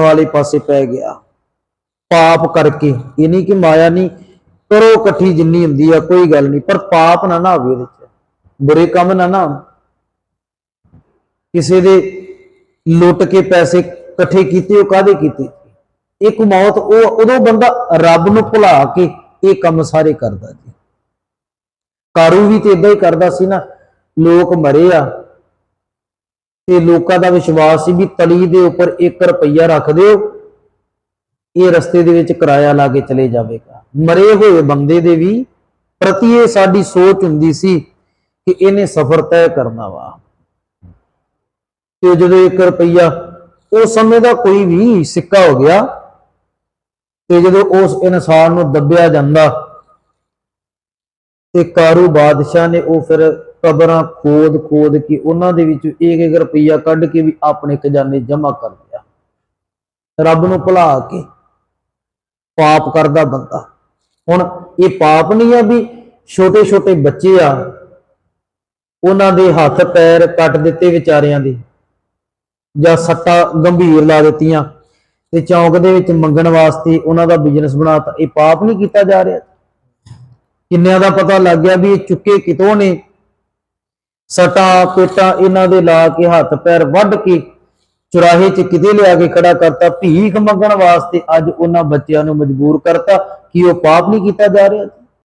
ਵਾਲੇ ਪਾਸੇ ਪੈ ਗਿਆ। ਪਾਪ ਕਰਕੇ। ਇਹ ਨਹੀਂ ਕਿ ਮਾਇਆ ਨਹੀਂ, ਕਰੋ ਇਕੱਠੀ ਜਿੰਨੀ ਹੁੰਦੀ ਆ, ਕੋਈ ਗੱਲ ਨਹੀਂ। ਪਰ ਪਾਪ ਨਾ ਨਾ ਹੋਵੇ ਉਹਦੇ ਚ। ਬੁਰੇ ਕੰਮ ਨਾ ਨਾ ਕਿਸੇ ਦੇ ਲੁੱਟ ਕੇ ਪੈਸੇ ਇਕੱਠੇ ਕੀਤੇ, ਉਹ ਕਾਦੇ ਕੀਤੇ? ਇੱਕ ਮੌਤ, ਉਹ ਉਦੋਂ ਬੰਦਾ ਰੱਬ ਨੂੰ ਭੁਲਾ ਕੇ ਇਹ ਕੰਮ ਸਾਰੇ ਕਰਦਾ ਜੀ ਕਾਰੂ ਵੀ ਤੇ ਇਦਾਂ ਹੀ ਕਰਦਾ ਸੀ ਨਾ। ਲੋਕ ਮਰੇ ਆ। ਤੇ ਲੋਕਾਂ ਦਾ ਵਿਸ਼ਵਾਸ ਸੀ ਵੀ ਤਲੀ ਦੇ ਉੱਪਰ 1 ਰੁਪਈਆ ਰੱਖ ਦਿਓ, ਇਹ ਰਸਤੇ ਦੇ ਵਿੱਚ ਕਿਰਾਇਆ ਲਾ ਕੇ ਚਲੇ ਜਾਵੇਗਾ। ਮਰੇ ਹੋਏ ਬੰਦੇ ਦੇ ਵੀ ਪ੍ਰਤੀ ਇਹ ਸਾਡੀ ਸੋਚ ਹੁੰਦੀ ਸੀ ਕਿ ਇਹਨੇ ਸਫ਼ਰ ਤੈਅ ਕਰਨਾ ਵਾ। ਤੇ ਜਦੋਂ 1 ਰੁਪਈਆ ਉਸ ਸਮੇਂ ਦਾ ਕੋਈ ਵੀ ਸਿੱਕਾ ਹੋ ਗਿਆ ਤੇ ਜਦੋਂ ਉਸ ਇਨਸਾਨ ਨੂੰ ਦੱਬਿਆ ਜਾਂਦਾ ਤੇ ਕਾਰੂ ਬਾਦਸ਼ਾਹ ਨੇ ਉਹ ਫਿਰ ਕਬਰਾਂ ਖੋਦ ਖੋਦ ਕੇ ਉਹਨਾਂ ਦੇ ਵਿੱਚ ਇੱਕ ਇੱਕ ਰੁਪਈਆ ਕੱਢ ਕੇ ਵੀ ਆਪਣੇ ਖਜ਼ਾਨੇ ਜਮ੍ਹਾਂ ਕਰ ਲਿਆ। ਰੱਬ ਨੂੰ ਭੁਲਾ ਕੇ ਪਾਪ ਕਰਦਾ ਬੰਦਾ। ਹੁਣ ਇਹ ਪਾਪ ਨਹੀਂ ਆ ਵੀ ਛੋਟੇ ਛੋਟੇ ਬੱਚੇ ਆ, ਉਹਨਾਂ ਦੇ ਹੱਥ ਪੈਰ ਕੱਟ ਦਿੱਤੇ ਵਿਚਾਰਿਆਂ ਦੇ ਜਾਂ ਸੱਟਾਂ ਗੰਭੀਰ ਲਾ ਦਿੱਤੀਆਂ ਤੇ ਚੌਂਕ ਦੇ ਵਿੱਚ ਮੰਗਣ ਵਾਸਤੇ ਉਹਨਾਂ ਦਾ ਬਿਜ਼ਨਸ ਬਣਾਤਾ। ਇਹ ਪਾਪ ਨਹੀਂ ਕੀਤਾ ਜਾ ਰਿਹਾ। ਕਿੰਨਿਆਂ ਦਾ ਪਤਾ ਲੱਗ ਗਿਆ ਵੀ ਇਹ ਚੁੱਕੇ ਕਿਤੋਂ ਨੇ? ਸਟਾਂ, ਪੇਟਾਂ ਇਹਨਾਂ ਦੇ ਲਾ ਕੇ ਹੱਥ ਪੈਰ ਵੱਢ ਕੇ ਚੁਰਾਹੇ 'ਚ ਕਿਤੇ ਲਿਆ ਕੇ ਖੜਾ ਕਰਤਾ। ਭੀਖ ਮੰਗਣ ਵਾਸਤੇ ਅੱਜ ਉਹਨਾਂ ਬੱਚਿਆਂ ਨੂੰ ਮਜਬੂਰ ਕਰਤਾ ਕਿ ਉਹ ਪਾਪ ਨਹੀਂ ਕੀਤਾ ਜਾ ਰਿਹਾ